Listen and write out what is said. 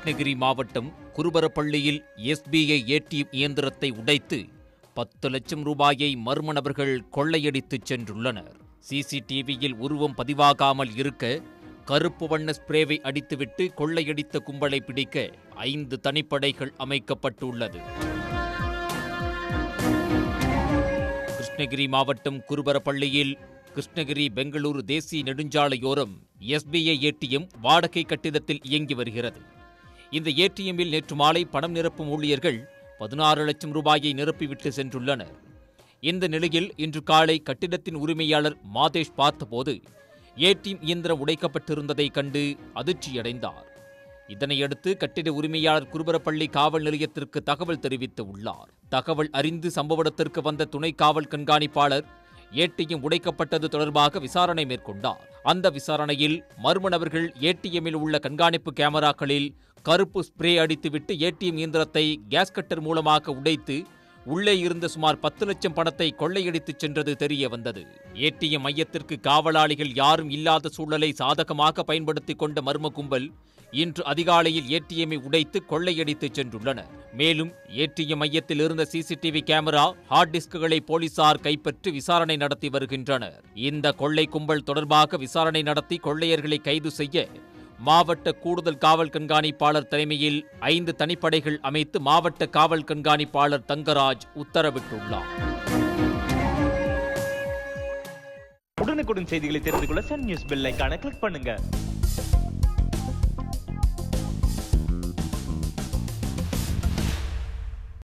கிருஷ்ணகிரி மாவட்டம் குருபரப்பள்ளியில் SBI ATM இயந்திரத்தை உடைத்து பத்து லட்சம் ரூபாயை மர்ம நபர்கள் கொள்ளையடித்துச் சென்றுள்ளனர். சிசிடிவியில் உருவம் பதிவாகாமல் இருக்க கருப்பு வண்ண ஸ்ப்ரேவை அடித்துவிட்டு கொள்ளையடித்த கும்பலை பிடிக்க ஐந்து தனிப்படைகள் அமைக்கப்பட்டுள்ளது. கிருஷ்ணகிரி மாவட்டம் குருபரப்பள்ளியில் கிருஷ்ணகிரி பெங்களூரு தேசிய நெடுஞ்சாலையோரம் எஸ்பிஐ ஏடிஎம் வாடகை கட்டிடத்தில் இயங்கி வருகிறது. இந்த ஏடிஎம்மில் நேற்று மாலை பணம் நிரப்பும் ஊழியர்கள் பதினாறு லட்சம் ரூபாயை நிரப்பிவிட்டு சென்றுள்ளனர். இந்த நிலையில் இன்று காலை கட்டிடத்தின் உரிமையாளர் மாதேஷ் பார்த்தபோது ஏடிஎம் இயந்திரம் உடைக்கப்பட்டிருந்ததைக் கண்டு அதிர்ச்சியடைந்தார். இதனையடுத்து கட்டிட உரிமையாளர் குருபரப்பள்ளி காவல் நிலையத்திற்கு தகவல் தெரிவித்து உள்ளார். தகவல் அறிந்து சம்பவ இடத்திற்கு வந்த துணை காவல் கண்காணிப்பாளர் ஏடிஎம் உடைக்கப்பட்டது தொடர்பாக விசாரணை மேற்கொண்டார். அந்த விசாரணையில் மர்ம நபர்கள் ஏடிஎம்மில் உள்ள கண்காணிப்பு கேமராக்களில் கருப்பு ஸ்ப்ரே அடித்துவிட்டு ஏடிஎம் இயந்திரத்தை கேஸ் கட்டர் மூலமாக உடைத்து உள்ளே இருந்த சுமார் பத்து லட்சம் பணத்தை கொள்ளையடித்துச் சென்றது தெரிய வந்தது. ஏடிஎம் மையத்திற்கு காவலாளிகள் யாரும் இல்லாத சூழலை சாதகமாக பயன்படுத்திக் கொண்ட மர்ம கும்பல் இன்று அதிகாலையில் ஏடிஎம்மை உடைத்து கொள்ளையடித்துச் சென்றுள்ளனர். மேலும் ஏடிஎம் மையத்தில் இருந்த சிசிடிவி கேமரா ஹார்ட் டிஸ்குகளை போலீசார் கைப்பற்றி விசாரணை நடத்தி வருகின்றனர். இந்த கொள்ளை கும்பல் தொடர்பாக விசாரணை நடத்தி கொள்ளையர்களை கைது செய்ய மாவட்ட கூடுதல் காவல் கண்காணிப்பாளர் தலைமையில் ஐந்து தனிப்படைகள் அமைத்து மாவட்ட காவல் கண்காணிப்பாளர் தங்கராஜ் உத்தரவிட்டுள்ளார். உடனுக்குடன் செய்திகளை தெரிந்து கொள்ள சன் நியூஸ் பெல் கிளிக் பண்ணுங்க.